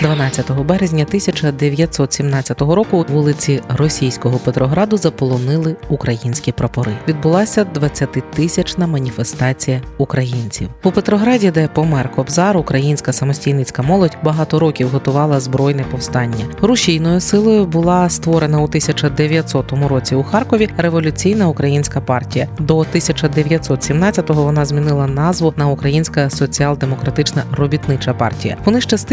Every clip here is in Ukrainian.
12 березня 1917 року вулиці Російського Петрограду заполонили українські прапори. Відбулася 20-тисячна маніфестація українців у Петрограді, де помер Кобзар, українська самостійницька молодь багато років готувала збройне повстання. Рушійною силою була створена у 1900 році у Харкові революційна українська партія. До 1917-го вона змінила назву на Українська соціал-демократична робітнича партія. Вони ще з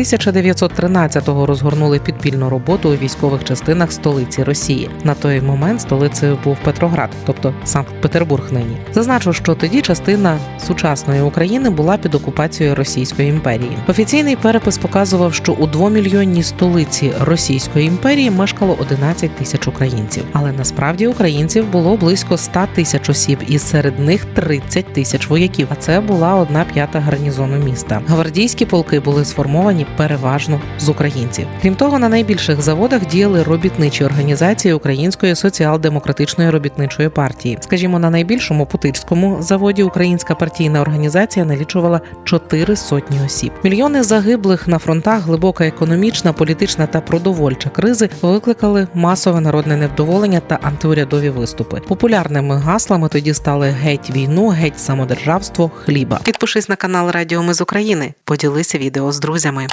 1913-го розгорнули підпільну роботу у військових частинах столиці Росії. На той момент столицею був Петроград, тобто Санкт-Петербург. Нині зазначу, що тоді частина сучасної України була під окупацією Російської імперії. Офіційний перепис показував, що у двомільйонній столиці Російської імперії мешкало 11 тисяч українців, але насправді українців було близько 100 тисяч осіб, і серед них 30 тисяч вояків. А це була одна п'ята гарнізону міста. Гвардійські полки були сформовані переважно з українців. Крім того, на найбільших заводах діяли робітничі організації Української соціал-демократичної робітничої партії. Скажімо, на найбільшому путильському заводі Українська партійна організація налічувала чотири сотні осіб. Мільйони загиблих на фронтах, глибока економічна, політична та продовольча кризи викликали масове народне невдоволення та антиурядові виступи. Популярними гаслами тоді стали геть війну, геть самодержавство, хліба. Підпишись на канал Радіо Ми з України. Поділися відео з друзями.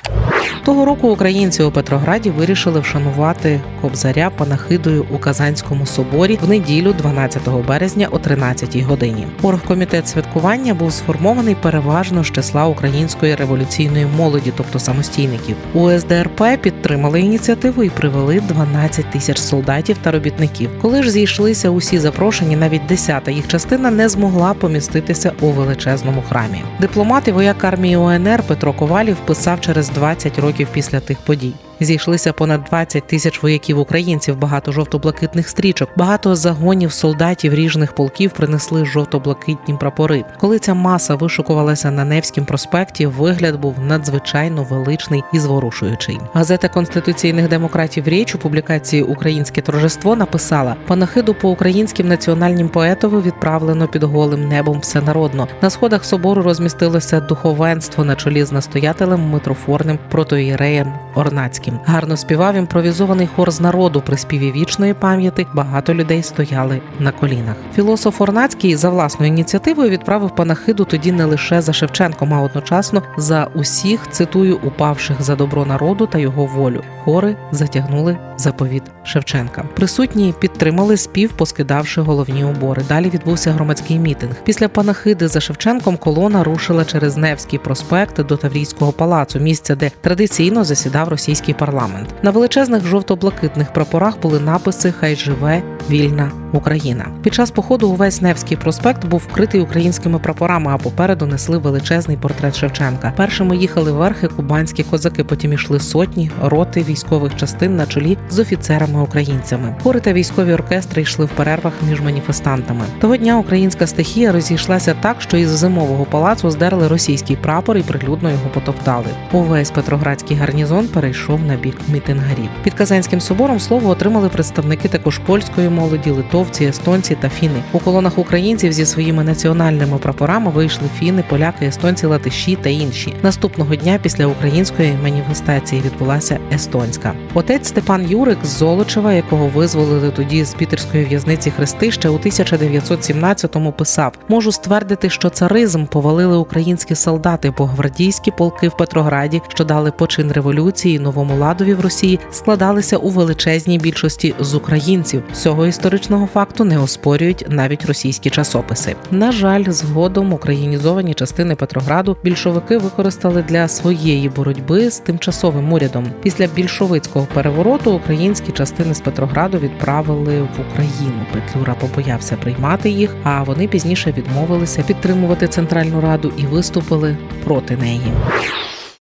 Того року українці у Петрограді вирішили вшанувати кобзаря панахидою у Казанському соборі в неділю, 12 березня о 13 годині. Оргкомітет святкування був сформований переважно з числа української революційної молоді, тобто самостійників. У СДРП підтримали ініціативу і привели 12 тисяч солдатів та робітників. Коли ж зійшлися усі запрошені, навіть десята їх частина не змогла поміститися у величезному храмі. Дипломат і вояк армії УНР Петро Ковалів писав через 20 років після тих подій. Зійшлися понад 20 тисяч вояків українців, багато жовто-блакитних стрічок, багато загонів солдатів ріжних полків принесли жовто-блакитні прапори. Коли ця маса вишукувалася на Невському проспекті, вигляд був надзвичайно величний і зворушуючий. Газета конституційних демократів Річ у публікації Українське торжество написала: панахиду по українським національним поетові відправлено під голим небом всенародно. На сходах собору розмістилося духовенство на чолі з настоятелем митрофорним протоїреєм Орнацьким. Гарно співав імпровізований хор з народу при співі вічної пам'яті. Багато людей стояли на колінах. Філософ Орнацький за власною ініціативою відправив панахиду тоді не лише за Шевченком, а одночасно за усіх цитую упавших за добро народу та його волю. Хори затягнули заповіт Шевченка. Присутні підтримали спів, поскидавши головні убори. Далі відбувся громадський мітинг. Після панахиди за Шевченком колона рушила через Невський проспект до Таврійського палацу, місця, де традиційно засідав російський парламент. На величезних жовто-блакитних прапорах були написи Хай живе вільна Україна. Під час походу увесь Невський проспект був вкритий українськими прапорами, а попереду несли величезний портрет Шевченка. Першими їхали верхи кубанські козаки, потім ішли сотні роти військових частин на чолі з офіцерами-українцями. Хори та військові оркестри йшли в перервах між маніфестантами. Того дня українська стихія розійшлася так, що із зимового палацу здерли російський прапор і прилюдно його потоптали. Увесь петроградський гарнізон перейшов на бік мітингарів. Під Казанським собором слово отримали представники також польської молоді, литовці, естонці та фіни. У колонах українців зі своїми національними прапорами вийшли фіни, поляки, естонці, латиші та інші. Наступного дня після української маніфестації відбулася естонська. Отець Степан Юрик з Золочева, якого визволили тоді з пітерської в'язниці Хрести, ще у 1917-му писав: можу ствердити, що царизм повалили українські солдати, бо гвардійські полки в Петрограді, що дали почин революції новому ладові в Росії, складалися у величезній більшості з українців. Цього історичного факту не оспорюють навіть російські часописи. На жаль, згодом українізовані частини Петрограду більшовики використали для своєї боротьби з тимчасовим урядом. Після більшовицького перевороту українські частини з Петрограду відправили в Україну. Петлюра побоявся приймати їх, а вони пізніше відмовилися підтримувати центральну раду і виступили проти неї.